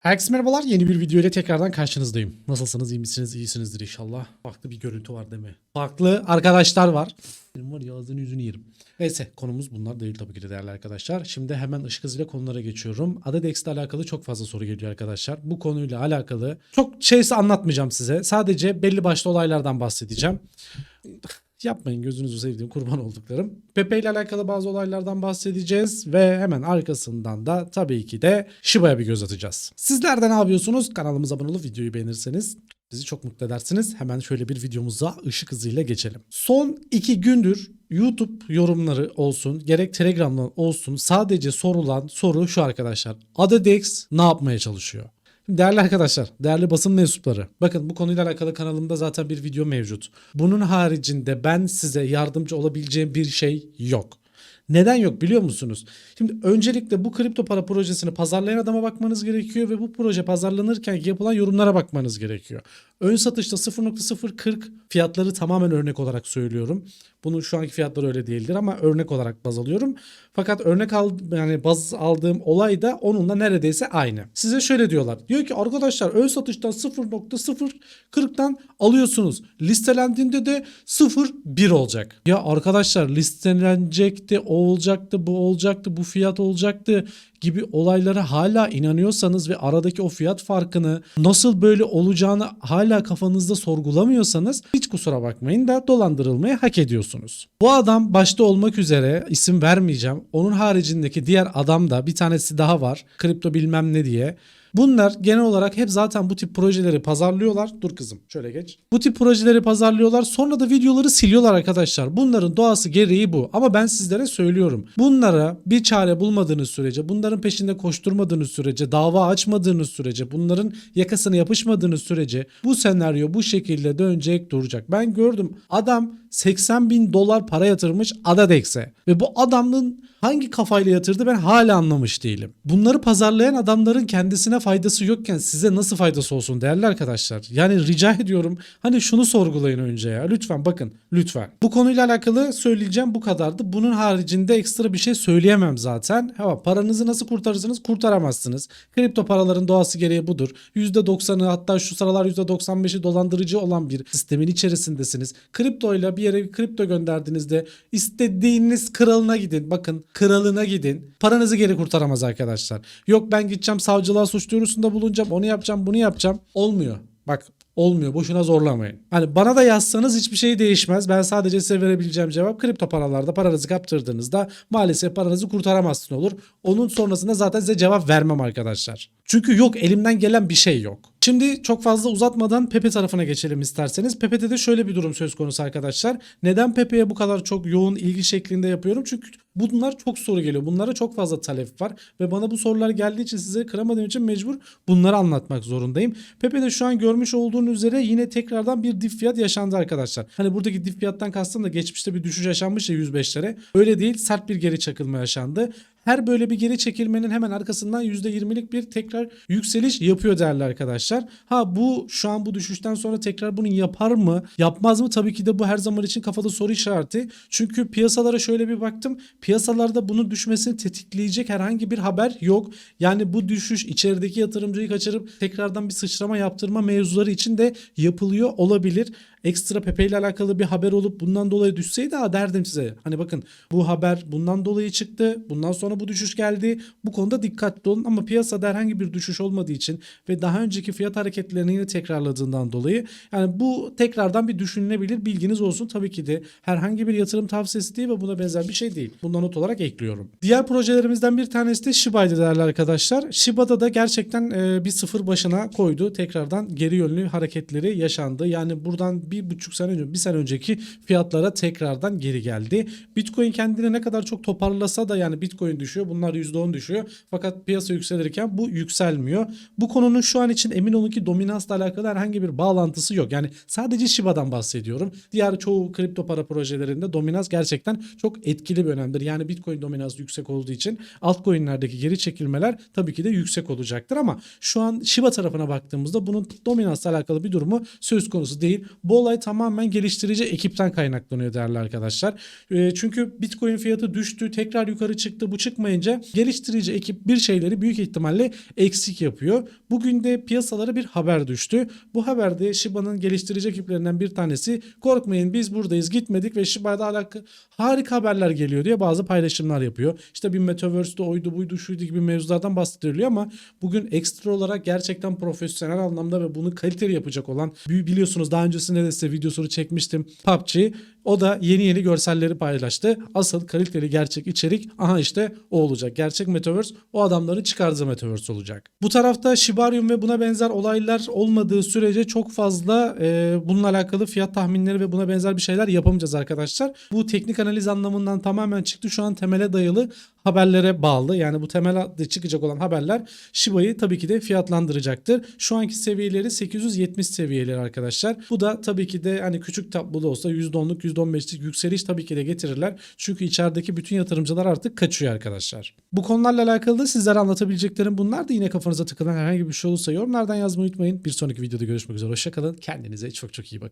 Herkese merhabalar. Yeni bir video ile tekrardan karşınızdayım. Nasılsınız? iyi misiniz? İyisinizdir inşallah. Farklı bir görüntü var değil mi? Farklı arkadaşlar var. Benim var ya ağzını yüzünü yerim. Neyse konumuz bunlar değil tabii ki de değerli arkadaşlar. Şimdi hemen ışık hızıyla konulara geçiyorum. Adadex ile alakalı çok fazla soru geliyor arkadaşlar. Bu konuyla alakalı çok şeyse anlatmayacağım size. Sadece belli başlı olaylardan bahsedeceğim. Yapmayın gözünüzü sevdiğim kurban olduklarım. Pepe ile alakalı bazı olaylardan bahsedeceğiz ve hemen arkasından da tabii ki de Shiba'ya bir göz atacağız. Sizler de ne yapıyorsunuz? Kanalımıza abone olup videoyu beğenirseniz bizi çok mutlu edersiniz. Hemen şöyle bir videomuza ışık hızıyla geçelim. Son iki gündür YouTube yorumları olsun, gerek Telegram'dan olsun sadece sorulan soru şu arkadaşlar. Adadex ne yapmaya çalışıyor? Değerli arkadaşlar, değerli basın mensupları. Bakın bu konuyla alakalı kanalımda zaten bir video mevcut. Bunun haricinde ben size yardımcı olabileceğim bir şey yok. Neden yok biliyor musunuz? Şimdi öncelikle bu kripto para projesini pazarlayan adama bakmanız gerekiyor ve bu proje pazarlanırken yapılan yorumlara bakmanız gerekiyor. Ön satışta 0.040 fiyatları tamamen örnek olarak söylüyorum. Bunun şu anki fiyatları öyle değildir ama örnek olarak baz alıyorum. Fakat örnek al yani baz aldığım olay da onunla neredeyse aynı. Size şöyle diyorlar. Diyor ki arkadaşlar ön satıştan 0.040'tan alıyorsunuz. Listelendiğinde de 0.1 olacak. Ya arkadaşlar listelenecekti, o olacaktı, bu olacaktı, bu fiyat olacaktı gibi olaylara hala inanıyorsanız ve aradaki o fiyat farkını nasıl böyle olacağını hala kafanızda sorgulamıyorsanız hiç kusura bakmayın da dolandırılmayı hak ediyorsunuz. Bu adam başta olmak üzere isim vermeyeceğim. Onun haricindeki diğer adam da bir tanesi daha var. Kripto bilmem ne diye. Bunlar genel olarak hep zaten bu tip projeleri pazarlıyorlar. Dur kızım şöyle geç. Bu tip projeleri pazarlıyorlar. Sonra da videoları siliyorlar arkadaşlar. Bunların doğası gereği bu. Ama ben sizlere söylüyorum. Bunlara bir çare bulmadığınız sürece, bunların peşinde koşturmadığınız sürece, dava açmadığınız sürece, bunların yakasına yapışmadığınız sürece bu senaryo bu şekilde dönecek duracak. Ben gördüm adam 80 bin dolar para yatırmış Adadex'e. Ve bu adamın hangi kafayla yatırdı ben hala anlamış değilim. Bunları pazarlayan adamların kendisine faydası yokken size nasıl faydası olsun değerli arkadaşlar? Yani rica ediyorum hani şunu sorgulayın önce ya. Lütfen bakın lütfen. Bu konuyla alakalı söyleyeceğim bu kadardı. Bunun haricinde ekstra bir şey söyleyemem zaten. Ha, paranızı nasıl kurtarırsınız? Kurtaramazsınız. Kripto paraların doğası gereği budur. %90'ı hatta şu sıralar %95'i dolandırıcı olan bir sistemin içerisindesiniz. Kripto ile bir yere kripto gönderdiğinizde istediğiniz kralına gidin. Bakın kralına gidin. Paranızı geri kurtaramaz arkadaşlar. Yok ben gideceğim savcılığa suç duyurusunda bulunacağım. Onu yapacağım bunu yapacağım. Olmuyor. Bak olmuyor. Boşuna zorlamayın. Hani bana da yazsanız hiçbir şey değişmez. Ben sadece size verebileceğim cevap kripto paralarda paranızı kaptırdığınızda maalesef paranızı kurtaramazsın olur. Onun sonrasında zaten size cevap vermem arkadaşlar. Çünkü yok elimden gelen bir şey yok. Şimdi çok fazla uzatmadan Pepe tarafına geçelim isterseniz. Pepe'de de şöyle bir durum söz konusu arkadaşlar. Neden Pepe'ye bu kadar çok yoğun ilgi şeklinde yapıyorum? Çünkü bunlar çok soru geliyor. Bunlara çok fazla talep var. Ve bana bu sorular geldiği için size kıramadığım için mecbur bunları anlatmak zorundayım. Pepe'de şu an görmüş olduğunuz üzere yine tekrardan bir dip fiyat yaşandı arkadaşlar. Hani buradaki dip fiyattan kastım da geçmişte bir düşüş yaşanmış ya 105'lere. Öyle değil sert bir geri çakılma yaşandı. Her böyle bir geri çekilmenin hemen arkasından %20'lik bir tekrar yükseliş yapıyor değerli arkadaşlar. Ha bu şu an bu düşüşten sonra tekrar bunu yapar mı? Yapmaz mı? Tabii ki de bu her zaman için kafada soru işareti. Çünkü piyasalara şöyle bir baktım. Piyasalarda bunun düşmesini tetikleyecek herhangi bir haber yok. Yani bu düşüş içerideki yatırımcıyı kaçırıp tekrardan bir sıçrama yaptırma mevzuları için de yapılıyor olabilir ekstra Pepe ile alakalı bir haber olup bundan dolayı düşseydi ha derdim size. Hani bakın bu haber bundan dolayı çıktı. Bundan sonra bu düşüş geldi. Bu konuda dikkatli olun ama piyasada herhangi bir düşüş olmadığı için ve daha önceki fiyat hareketlerini yine tekrarladığından dolayı yani bu tekrardan bir düşünülebilir bilginiz olsun. Tabii ki de herhangi bir yatırım tavsiyesi değil ve buna benzer bir şey değil. Bundan not olarak ekliyorum. Diğer projelerimizden bir tanesi de Shiba'ydı değerli arkadaşlar. Shiba'da da gerçekten e, bir sıfır başına koydu. Tekrardan geri yönlü hareketleri yaşandı. Yani buradan bir buçuk sene önce, bir sene önceki fiyatlara tekrardan geri geldi. Bitcoin kendini ne kadar çok toparlasa da yani Bitcoin düşüyor. Bunlar %10 düşüyor. Fakat piyasa yükselirken bu yükselmiyor. Bu konunun şu an için emin olun ki dominansla alakalı herhangi bir bağlantısı yok. Yani sadece Shiba'dan bahsediyorum. Diğer çoğu kripto para projelerinde dominans gerçekten çok etkili bir önemdir. Yani Bitcoin dominansı yüksek olduğu için altcoin'lerdeki geri çekilmeler tabii ki de yüksek olacaktır ama şu an Shiba tarafına baktığımızda bunun dominansla alakalı bir durumu söz konusu değil. Bol olay tamamen geliştirici ekipten kaynaklanıyor değerli arkadaşlar. Çünkü Bitcoin fiyatı düştü, tekrar yukarı çıktı. Bu çıkmayınca geliştirici ekip bir şeyleri büyük ihtimalle eksik yapıyor. Bugün de piyasalara bir haber düştü. Bu haberde Shiba'nın geliştirici ekiplerinden bir tanesi korkmayın biz buradayız gitmedik ve Shiba'da alakalı harika haberler geliyor diye bazı paylaşımlar yapıyor. İşte bir Metaverse'de oydu buydu şuydu gibi mevzulardan bahsediliyor ama bugün ekstra olarak gerçekten profesyonel anlamda ve bunu kaliteli yapacak olan bi- biliyorsunuz daha öncesinde de size videosunu çekmiştim PUBG. O da yeni yeni görselleri paylaştı. Asıl kaliteli gerçek içerik aha işte o olacak. Gerçek Metaverse o adamların çıkardığı Metaverse olacak. Bu tarafta Shibarium ve buna benzer olaylar olmadığı sürece çok fazla e, bununla alakalı fiyat tahminleri ve buna benzer bir şeyler yapamayacağız arkadaşlar. Bu teknik analiz anlamından tamamen çıktı. Şu an temele dayalı haberlere bağlı. Yani bu temelde çıkacak olan haberler Shiba'yı tabii ki de fiyatlandıracaktır. Şu anki seviyeleri 870 seviyeleri arkadaşlar. Bu da tabii ki de hani küçük tabloda olsa %10'luk %15'lik yükseliş tabii ki de getirirler. Çünkü içerideki bütün yatırımcılar artık kaçıyor arkadaşlar. Bu konularla alakalı da sizlere anlatabileceklerim bunlar da yine kafanıza takılan herhangi bir şey olursa yorumlardan yazmayı unutmayın. Bir sonraki videoda görüşmek üzere. Hoşçakalın. Kendinize çok çok iyi bakın.